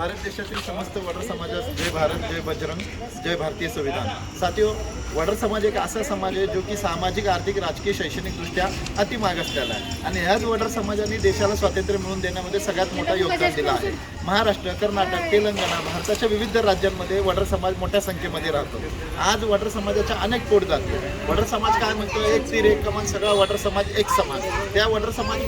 भारत देशातील समस्त वडर समाजास जय भारत जय बजरंग जय भारतीय संविधान. साथियो वडर समाज एक असा समाज आहे जो की सामाजिक आर्थिक राजकीय शैक्षणिकदृष्ट्या अति मागासलेला आहे. आणि ह्याच वडर समाजाने देशाला स्वातंत्र्य मिळवून देण्यामध्ये सगळ्यात मोठा योगदान दिलं आहे. महाराष्ट्र कर्नाटक तेलंगणा भारताच्या विविध राज्यांमध्ये वडर समाज मोठ्या संख्येमध्ये राहतो. आज वडर समाजाच्या अनेक पोट जाते वडर समाज काय म्हणतो एक तीर एक कमान सगळा वडर समाज एक समाज त्या वडर समाज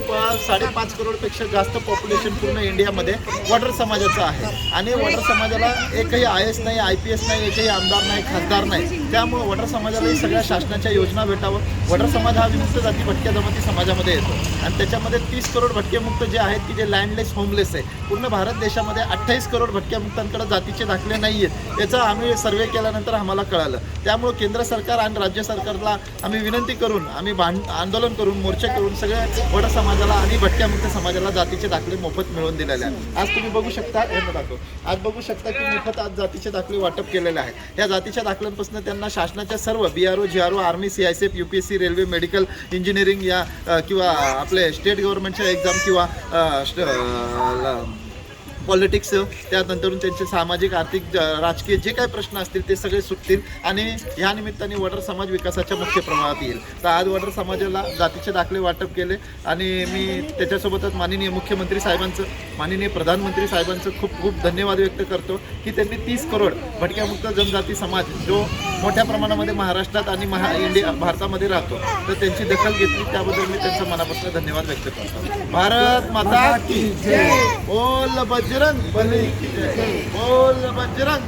साडेपाच करोडपेक्षा जास्त पॉप्युलेशन पूर्ण इंडियामध्ये वडर समाजाचं आहे. आणि वडर समाजाला एकही आय एस नाही आय पी एस नाही एकही आमदार नाही खासदार नाही. त्यामुळे वडर समाजालाही सगळ्या शासनाच्या योजना भेटावं. वडर समाज हा विमुक्त जाती भटक्या जमाती समाजामध्ये येतो. आणि त्याच्यामध्ये तीस करोड भटकेमुक्त जे आहेत की जे लँडलेस होमलेस आहे पूर्ण भारत देशामध्ये अठ्ठावीस करोड भटक्यामुक्तांकडे जातीचे दाखले नाही आहेत. याचा आम्ही सर्वे केल्यानंतर आम्हाला कळालं. त्यामुळे केंद्र सरकार आणि राज्य सरकारला आम्ही विनंती करून आम्ही भांड आंदोलन करून मोर्चे करून सगळ्या वड समाजाला आणि भटक्यामुक्त समाजाला जातीचे दाखले मोफत मिळवून दिलेले आहेत. आज तुम्ही बघू शकता हे दाखव. आज बघू शकता की मोफत आज जातीचे दाखले वाटप केलेले आहेत. या जातीच्या दाखल्यांपासून त्यांना शासनाच्या सर्व B R O G R O army C I C F U P S C railway medical engineering या किंवा आपले स्टेट गव्हर्नमेंटच्या एक्झाम किंवा पॉलिटिक्स त्यानंतर त्यांचे सामाजिक आर्थिक राजकीय जे काही प्रश्न असतील ते सगळे सुटतील आणि ह्या निमित्ताने वडर समाज विकासाच्या मुख्य प्रवाहात येईल. तर आज वडर समाजाला जातीचे दाखले वाटप केले आणि मी त्याच्यासोबतच माननीय मुख्यमंत्री साहेबांचं माननीय प्रधानमंत्री साहेबांचं खूप खूप धन्यवाद व्यक्त करतो की त्यांनी तीस करोड भटक्यामुक्त जनजाती समाज जो मोठ्या प्रमाणामध्ये महाराष्ट्रात आणि महा इंडिया भारतामध्ये राहतो तर त्यांची दखल घेतली. त्याबद्दल मी त्यांचं मनापासून धन्यवाद व्यक्त करतो. भारत माता की बोल बजरंग बोल बजरंग